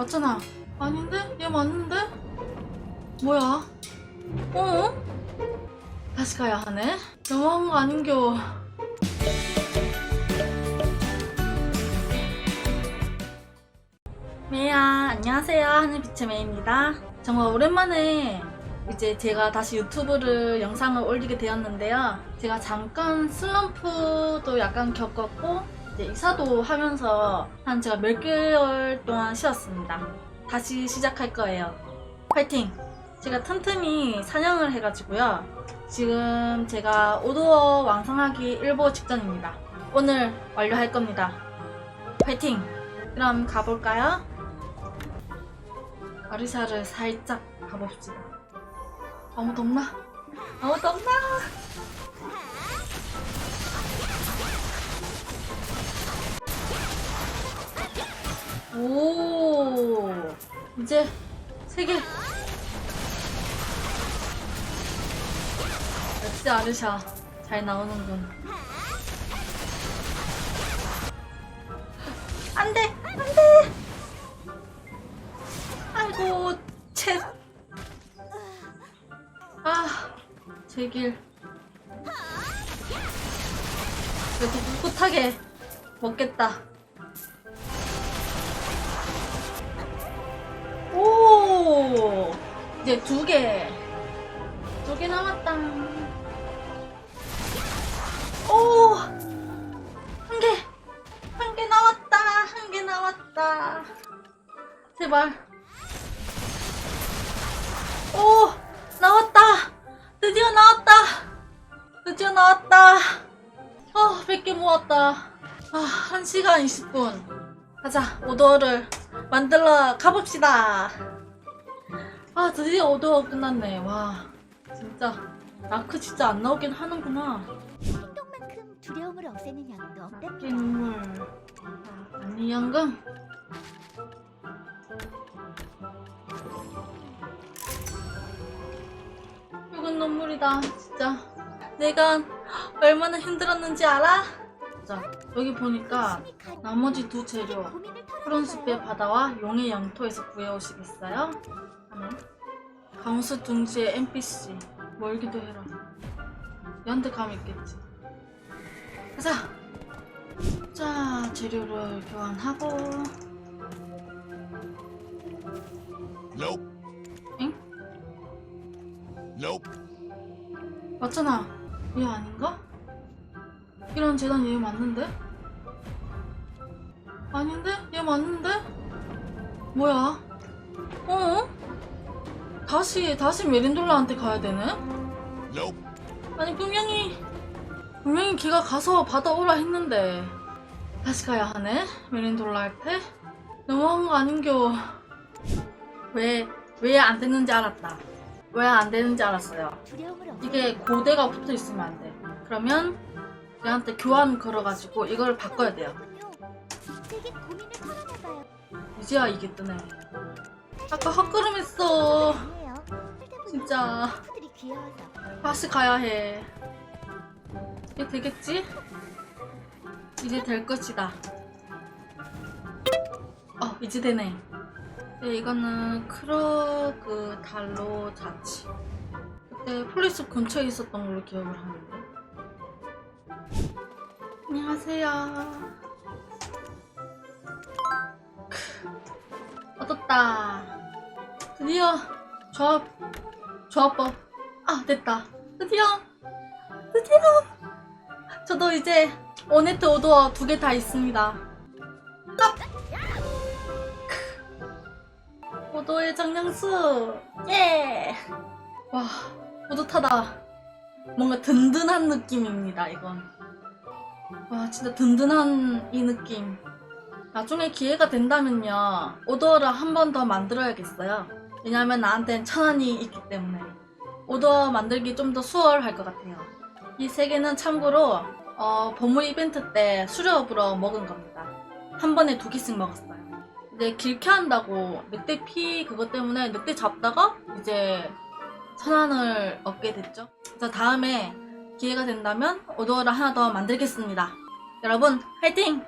맞잖아. 아닌데? 얘 맞는데? 뭐야? 어? 다시 가야 하네? 너무한 거 아닌겨. 메이야, 안녕하세요. 하늘빛의 메이입니다. 정말 오랜만에 이제 제가 다시 유튜브를 영상을 올리게 되었는데요. 제가 잠깐 슬럼프도 약간 겪었고, 이제 이사도 하면서 한 제가 몇 개월 동안 쉬었습니다. 다시 시작할 거예요. 파이팅! 제가 틈틈이 사냥을 해가지고요. 지금 제가 오도어 완성하기 일보 직전입니다. 오늘 완료할 겁니다. 파이팅! 그럼 가볼까요? 아리사를 살짝 가봅시다. 아무도 없나? 아무도 없나? 오, 이제 세 개. 역시 아르샤 잘 나오는군. 안 돼! 안 돼! 아이고, 채. 아, 제 길. 그래도 꿋꿋하게 먹겠다. 오! 이제 두 개. 두 개 남았다. 오! 한 개! 한 개 나왔다! 한 개 나왔다! 제발. 오! 나왔다! 드디어 나왔다! 드디어 나왔다! 아, 100개 모았다. 아, 1시간 20분. 가자, 오더를 만들러 가봅시다. 아, 드디어 오더 끝났네. 와, 진짜. 라크 진짜 안 나오긴 하는구나. 행동만큼 두려움을 없애는 약도 없답니다. 깻물. 아니, 연금. 이건 눈물이다, 진짜. 내가 얼마나 힘들었는지 알아? 자, 여기 보니까 나머지 두 재료. 푸른숲의 바다와 용의 영토에서 구해오시겠어요? 하면 강수 둥지의 NPC 멀기도 해라 얘한테 감 있겠지 가자 자 재료를 교환하고 Nope. 엥? Nope. 맞잖아 얘 아닌가? 이런 재단 얘 맞는데? 아닌데? 얘 맞는데? 뭐야? 어? 다시 다시 메린돌라한테 가야 되네? 아니 분명히 분명히 걔가 가서 받아오라 했는데 다시 가야 하네 메린돌라한테 너무한 거 아닌겨 왜 왜 안 됐는지 알았다 왜 안 되는지 알았어요 이게 고대가 붙어 있으면 안 돼. 그러면 얘한테 교환 걸어가지고 이걸 바꿔야 돼요. 이제야 이게 뜨네. 아까 헛걸음했어. 진짜. 다시 가야 해. 이게 되겠지? 이제 될 것이다. 어, 이제 되네. 네, 이거는 크로그 달로 자치. 그때 폴리스 근처에 있었던 걸로 기억을 하는데. 안녕하세요. 크, 얻었다. 드디어 조합, 조합법. 아, 됐다. 드디어! 드디어! 저도 이제 오네트 오도어 두 개 다 있습니다. 아! 크. 오도의 정량수! 예! 와, 뿌듯하다. 뭔가 든든한 느낌입니다, 이건. 와, 진짜 든든한 이 느낌. 나중에 기회가 된다면요, 오더를 한 번 더 만들어야겠어요. 왜냐면 나한텐 천 원이 있기 때문에. 오더 만들기 좀 더 수월할 것 같아요. 이 세 개는 참고로 어, 버무 이벤트 때 수렵으로 먹은 겁니다. 한 번에 두 개씩 먹었어요. 이제 길게 한다고 늑대 피 그것 때문에 늑대 잡다가 이제 천안을 얻게 됐죠. 그래서 다음에 기회가 된다면 오더를 하나 더 만들겠습니다. 여러분 화이팅!